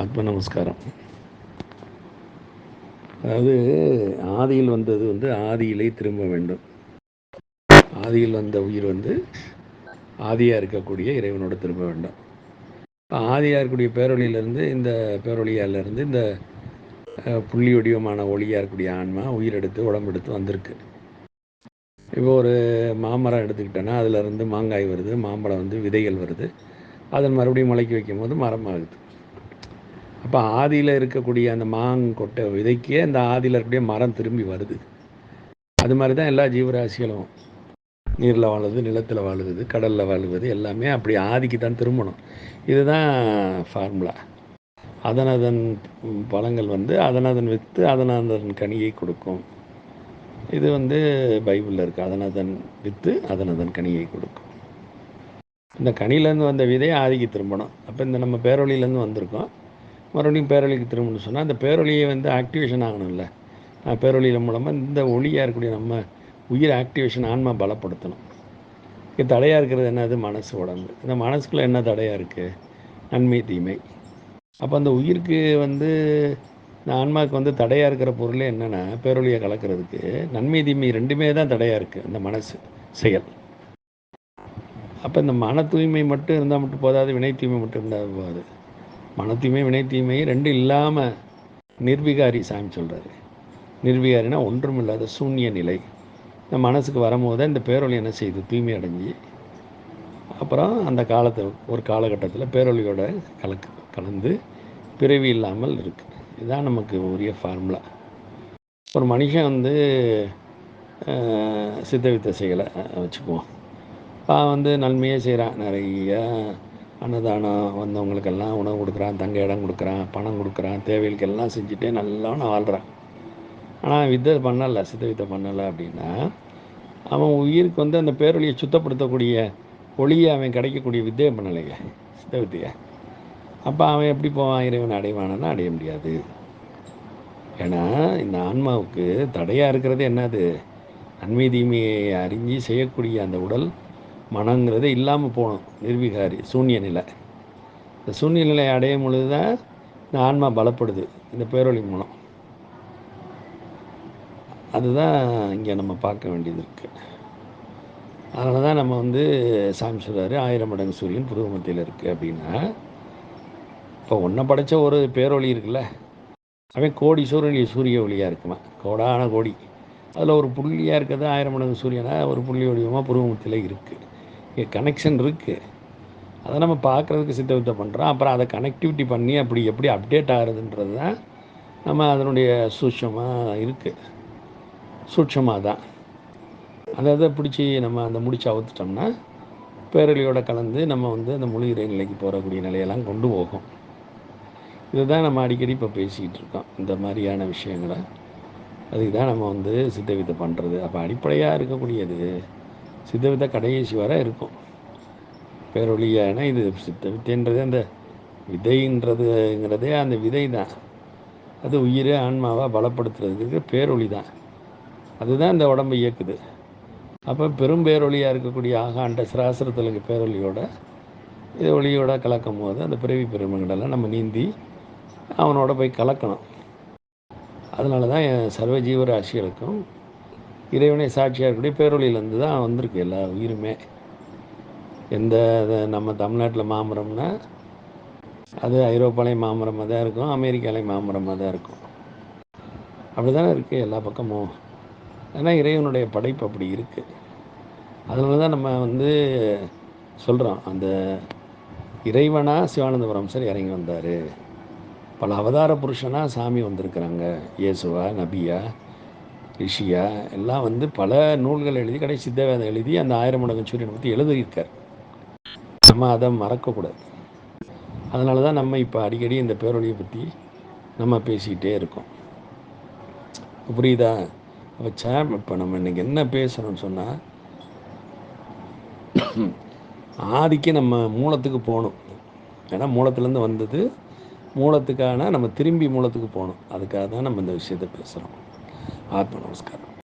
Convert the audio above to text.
ஆத்ம நமஸ்காரம். அதாவது ஆதியில் வந்தது வந்து ஆதியிலே திரும்ப வேண்டும். ஆதியில் வந்த உயிர் வந்து ஆதியாக இருக்கக்கூடிய இறைவனோட திரும்ப வேண்டும். ஆதியாக இருக்கக்கூடிய பேரொழியிலேருந்து இந்த பேரொழியாலேருந்து இந்த புள்ளி வடிவமான ஒளியாக இருக்கக்கூடிய ஆன்மா உயிர் எடுத்து உடம்பு எடுத்து வந்திருக்கு. இப்போ ஒரு மாமரம் எடுத்துக்கிட்டோன்னா அதுலேருந்து மாங்காய் வருது மாம்பழம் வந்து விதைகள் வருது. அதை மறுபடியும் முளைக்கி வைக்கும் போது மரம் ஆகுது அப்போ ஆதியில் இருக்கக்கூடிய அந்த மாங்கொட்டை விதைக்கே அந்த ஆதியில் இருக்கக்கூடிய மரம் திரும்பி வருது. அது மாதிரி தான் எல்லா ஜீவராசிகளும் நீரில் வாழுது நிலத்தில் வாழுது கடலில் வாழுவது எல்லாமே அப்படி ஆதிக்கு தான் திரும்பணும். இதுதான் ஃபார்முலா அதனதன் பழங்கள் வந்து அதனதன் வித்து அதனதன் கனியை கொடுக்கும். இது வந்து பைபிளில் இருக்குது அதனதன் வித்து அதனதன் கனியை கொடுக்கும். இந்த கனியிலேருந்து வந்த விதை ஆதிக்கு திரும்பணும். அப்போ இந்த நம்ம பேரொழியிலேருந்து வந்திருக்கோம். மறுபடியும் பேரொழிக்கு திரும்பணும்னு சொன்னால் அந்த பேரொழியை வந்து ஆக்டிவேஷன் ஆகணும்ல. நான் பேரொழியில் மூலமாக இந்த ஒளியாக இருக்கக்கூடிய நம்ம உயிர் ஆக்டிவேஷன் ஆன்மா பலப்படுத்தணும். இது தடையாக இருக்கிறது என்னது? மனசு உடம்பு. இந்த மனசுக்குள்ளே என்ன தடையாக இருக்குது நன்மை தீமை. அப்போ அந்த உயிருக்கு வந்து இந்த ஆன்மாவுக்கு வந்து தடையாக இருக்கிற பொருளே என்னென்னா பேரொழியை கலக்கிறதுக்கு நன்மை தீமை ரெண்டுமே தான் தடையாக இருக்குது அந்த மனசு செயல். அப்போ இந்த மன தூய்மை மட்டும் இருந்தால் மட்டும் போதாது வினை தூய்மை மட்டும் இருந்தால் போகாது மனத்தீமை வினை தீமை ரெண்டும் இல்லாமல் நிர்விகாரி சாமி சொல்கிறாரு நிர்விகாரினா ஒன்றும் இல்லாத சூன்ய நிலை. இந்த மனசுக்கு வரும்போது இந்த பேரொழி என்ன செய்யுது தூய்மை அடைஞ்சு அப்புறம் அந்த காலத்தை ஒரு காலகட்டத்தில் பேரொழியோட கலக்கு கலந்து பிறவி இல்லாமல் இருக்குது இதுதான் நமக்கு உரிய ஃபார்முலா ஒரு மனுஷன் வந்து சித்த வித்தை செய்யலை வச்சுக்குவோம் அவன் வந்து நன்மையே செய்கிறான் நிறைய அன்னதானம் வந்தவங்களுக்கெல்லாம் உணவு கொடுக்குறான் தங்க இடம் கொடுக்குறான் பணம் கொடுக்குறான் தேவைகளுக்கெல்லாம் செஞ்சுட்டே நல்லா வாழ்கிறான் ஆனால் வித்தை பண்ணலை சித்த வித்தை பண்ணலை அப்படின்னா அவன் உயிருக்கு வந்து அந்த பேரொழியை சுத்தப்படுத்தக்கூடிய ஒளியை அவன் கிடைக்கக்கூடிய வித்தையை பண்ணலைங்க சித்த வித்தையை அப்போ அவன் எப்படி போவான்? இறைவன் அடைவானா அடைய முடியாது. ஏன்னா இந்த ஆன்மாவுக்கு தடையாக இருக்கிறது என்னது? நன்மை தீமையை அறிஞ்சு செய்யக்கூடிய அந்த உடல் மனங்கிறதே இல்லாமல் போகணும் நிர்விகாரி சூன்ய நிலை இந்த சூன்ய நிலையை அடையும் பொழுது தான் இந்த ஆன்மா பலப்படுது இந்த பேரொழி மூலம். அதுதான் இங்கே நம்ம பார்க்க வேண்டியது இருக்குது அதனால தான் நம்ம வந்து சாமி சொல்கிறாரு ஆயிரம் மடங்கு சூரியன் புருவமத்தியில் இருக்குது அப்படின்னா இப்போ ஒன்றை படைத்த ஒரு பேரொழி இருக்குல்ல அவன் கோடி சூரியன் சூரிய ஒளியாக இருக்குமா? கோடான கோடி. அதில் ஒரு புள்ளியாக இருக்கிறது ஆயிரம் மடங்கு சூரியனா ஒரு புள்ளி வடிவமாக புருவமத்தில் இருக்குது கனெக்ஷன் இருக்குது அதை நம்ம பார்க்குறதுக்கு சித்தவித்தை பண்ணுறோம் அப்புறம் அதை கனெக்டிவிட்டி பண்ணி அப்படி எப்படி அப்டேட் ஆகுதுன்றது தான் நம்ம அதனுடைய சூட்சமாக இருக்குது சூட்சமாக தான். அதை அதை பிடிச்சி நம்ம அந்த முடிச்சு அவுத்துட்டோம்னா பேரொலியோட கலந்து நம்ம வந்து அந்த மொழி இறை நிலைக்கு போகக்கூடிய நிலையெல்லாம் கொண்டு போகும். இதுதான் நம்ம அடிக்கடி இப்போ பேசிக்கிட்டு இருக்கோம். இந்த மாதிரியான விஷயங்களை. அதுக்கு தான் நம்ம வந்து சித்தவித்தை பண்ணுறது அப்போ அடிப்படையாக இருக்கக்கூடியது சித்தவித்தை கடைசி வர இருக்கும். பேரொழியான இது சித்தவித்தைன்றது அந்த விதைன்றதுங்கிறதே அந்த விதை தான். அது உயிரை ஆன்மாவாக பலப்படுத்துறதுக்கு பேரொழி தான். அதுதான் இந்த உடம்பை இயக்குது. அப்போ பெரும் பேரொழியாக இருக்கக்கூடிய ஆகாண்ட சிராசிரத்தில் பேரொழியோட இது ஒளியோட கலக்கும் போது அந்த பிறவி பெருமங்களெல்லாம் நம்ம நீந்தி அவனோட போய் கலக்கணும். அதனால தான் என் சர்வ ஜீவராசிகளுக்கும் இறைவனை சாட்சியாக இருக்கக்கூடிய பேரொழியிலேருந்து தான் வந்திருக்கு எல்லா உயிருமே. எந்த நம்ம தமிழ்நாட்டில் மாமரம்னா அது ஐரோப்பாலையும் மாமரமாக தான் இருக்கும் அமெரிக்காலையும் மாமரமாக தான் இருக்கும். அப்படி தானே இருக்குது எல்லா பக்கமும். ஏன்னா இறைவனுடைய படைப்பு அப்படி இருக்குது அதனால தான் நம்ம வந்து சொல்கிறோம் அந்த இறைவனாக சிவானந்தபுரம் சார் இறங்கி வந்தார். பல அவதார புருஷனாக சாமி வந்திருக்கிறாங்க இயேசுவா நபியா. ரிஷியா எல்லாம் வந்து பல நூல்கள் எழுதி கடைசி சித்தவேதம் எழுதி அந்த ஆயிரம் மடங்கு சூரியனை பற்றி எழுதியிருக்கார். நம்ம அதை மறக்கக்கூடாது. அதனால தான் நம்ம இப்போ அடிக்கடி இந்த பேரொழியை பற்றி நம்ம பேசிக்கிட்டே இருக்கோம். புரியுதா? அப்போ சாம் இப்போ நம்ம இன்றைக்கி என்ன பேசுகிறோம்னு சொன்னால் ஆதிக்கு நம்ம மூலத்துக்கு போகணும். ஏன்னா மூலத்துலேருந்து வந்தது மூலத்துக்கான நம்ம திரும்பி மூலத்துக்கு போகணும். அதுக்காக தான் நம்ம இந்த விஷயத்தை பேசுகிறோம் ஆத்ம நமஸ்காரம்